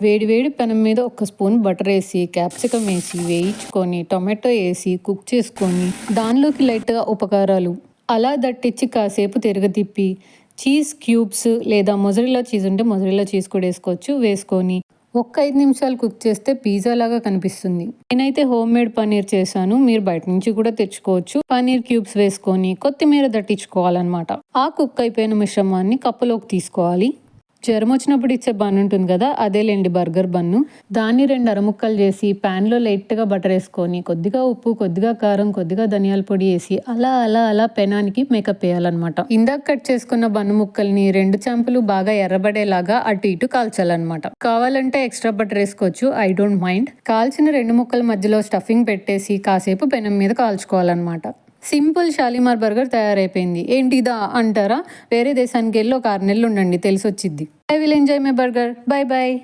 వేడి వేడి పెనం మీద ఒక స్పూన్ బటర్ వేసి క్యాప్సికమ్ వేసి వేయించుకొని టొమాటో వేసి కుక్ చేసుకొని దానిలోకి లైట్గా ఉపకారాలు. అలా దట్టించి కాసేపు తిరగతిప్పి చీజ్ క్యూబ్స్ లేదా మొజరిలా చీజ్ ఉంటే మొజరిలా చీజ్ కూడా వేసుకోవచ్చు. వేసుకొని ఒక్క ఐదు నిమిషాలు కుక్ చేస్తే పిజ్జా లాగా కనిపిస్తుంది. నేనైతే హోమ్ మేడ్ పన్నీర్ చేశాను. మీరు బయట నుంచి కూడా తెచ్చుకోవచ్చు. పన్నీర్ క్యూబ్స్ వేసుకొని కొత్తిమీర దట్టించుకోవాలన్నమాట. ఆ కుక్ అయిపోయిన మిశ్రమాన్ని కప్పులోకి తీసుకోవాలి. జ్వరం వచ్చినప్పుడు ఇచ్చే బన్ ఉంటుంది కదా అదేలేండి బర్గర్ బన్ను. దాన్ని రెండు అరముక్కలు చేసి ప్యాన్లో లైట్గా బటర్ వేసుకొని కొద్దిగా ఉప్పు కొద్దిగా కారం కొద్దిగా ధనియాల పొడి వేసి అలా అలా అలా పెనానికి మేకప్ వేయాలన్నమాట. ఇందాక కట్ చేసుకున్న బన్ను ముక్కల్ని రెండు చెంపలు బాగా ఎర్రబడేలాగా అటు ఇటు కాల్చాలన్నమాట. కావాలంటే ఎక్స్ట్రా బటర్ వేసుకోవచ్చు ఐ డోంట్ మైండ్. కాల్చిన రెండు ముక్కల మధ్యలో స్టఫింగ్ పెట్టేసి కాసేపు పెనం మీద కాల్చుకోవాలన్నమాట. సింపుల్ షాలిమార్ బర్గర్ తయారైపోయింది. ఏంటి ఇదా అంటారా? వేరే దేశానికి వెళ్ళి ఒక ఆరు నెలలు ఉండండి తెలిసొచ్చిద్ది. I will enjoy my burger bye bye